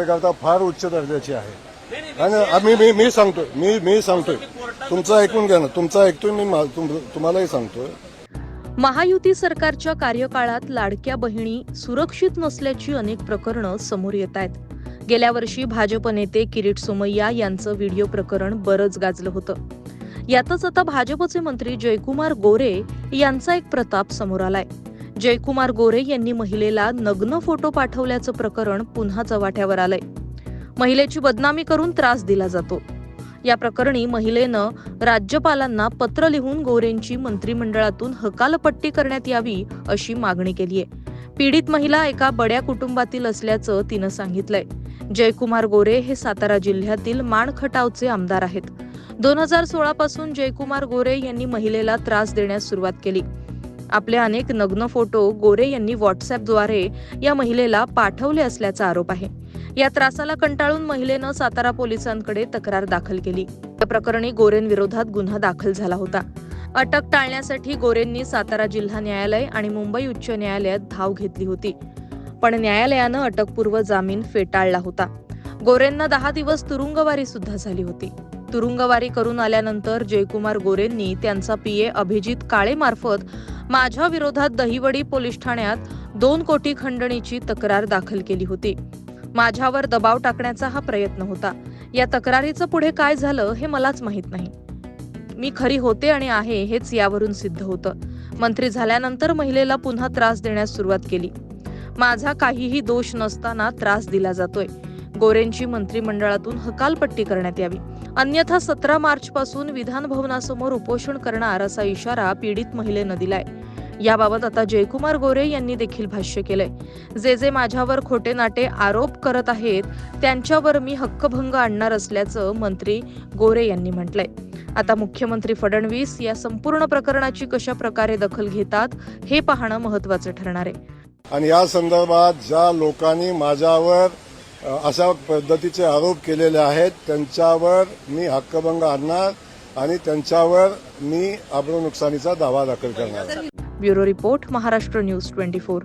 करता फार उच्च दर्जाची आहे आणि आम्ही मी मी सांगतोय मी मी सांगतोय. तुमचं ऐकून घ्या ना तुमचं ऐकतोय मी मा- तुम- तुम्हालाही सांगतोय. महायुती सरकारच्या कार्यकाळात लाडक्या बहिणी सुरक्षित नसल्याची अनेक प्रकरणं समोर येत आहेत. गेल्या वर्षी भाजप नेते किरीट सोमय्या यांचं व्हिडिओ प्रकरण बरंच गाजलं होतं. यातच आता भाजपचे मंत्री जयकुमार गोरे यांचा एक प्रताप समोर आलाय. जयकुमार गोरे यांनी महिलेला नग्न फोटो पाठवल्याचं प्रकरण पुन्हा चव्हाट्यावर आलंय. महिलेची बदनामी करून त्रास दिला जातो. या प्रकरणी महिलेनं राज्यपालांना पत्र लिहून गोरेंची मंत्रिमंडळातून हकालपट्टी करण्यात यावी अशी मागणी केली आहे पीडित महिला एका बड्या कुटुंबातील असल्याचं तिनं सांगितलंय. जयकुमार गोरे हे सातारा जिल्ह्यातील माणखटावचे आमदार आहेत. दोन हजार सोळा पासून जयकुमार गोरे यांनी महिलेला त्रास देण्यास सुरुवात केली. आपले अनेक नग्न फोटो गोरे यांनी व्हॉट्सअपद्वारे या महिलेला पाठवले असल्याचा आरोप आहे. या त्रासाला कंटाळून महिलेनं सातारा पोलिसांकडे तक्रार दाखल केली. या प्रकरणी गोरेंविरोधात गुन्हा दाखल झाला होता. अटक टाळण्यासाठी गोरेंनी सातारा जिल्हा न्यायालय आणि मुंबई उच्च न्यायालयात धाव घेतली होती. पण न्यायालयानं अटकपूर्व जामीन फेटाळला होता. गोरेंना दहा दिवस तुरुंगवारी सुद्धा झाली होती. तुरुंगवारी करून आल्यानंतर जयकुमार गोरेंनी त्यांचा पीए अभिजित काळे मार्फत माझ्या विरोधात दहिवडी पोलीस ठाण्यात दोन कोटी खंडणीची तक्रार दाखल केली होती. माझ्यावर दबाव टाकण्याचा हा प्रयत्न होता. या तक्रारीचं पुढे काय झालं हे मलाच माहीत नाही. मी खरी होते आणि आहे हेच यावरून सिद्ध होतं. मंत्री झाल्यानंतर महिलेला पुन्हा त्रास देण्यास सुरुवात केली. माझा काहीही दोष नसताना त्रास दिला जातोय. गोरेंची मंत्रिमंडळातून हकालपट्टी करण्यात यावी. अन्यथा सतरा मार्च पासून विधान भवनासमोर उपोषण करणार असा इशारा पीडित महिलेनं दिलाय. याबाबत आता जयकुमार गोरे यांनी देखील भाष्य केलंय. जे जे माझ्यावर खोटे नाटे आरोप करत आहेत त्यांच्यावर मी हक्कभंग आणणार असल्याचं मंत्री गोरे यांनी म्हटलंय. आता मुख्यमंत्री फडणवीस या संपूर्ण प्रकरणाची कशा प्रकारे दखल घेतात हे पाहणं महत्वाचं ठरणार आहे. आणि या संदर्भात ज्या लोकांनी माझ्यावर अशा पद्धतीचे आरोप केलेले आहेत. त्यांच्यावर मी हक्कभंग आणणार आणि त्यांच्यावर मी आबरू नुकसानीचा दावा दाखल करणार. Bureau report Maharashtra news twenty four.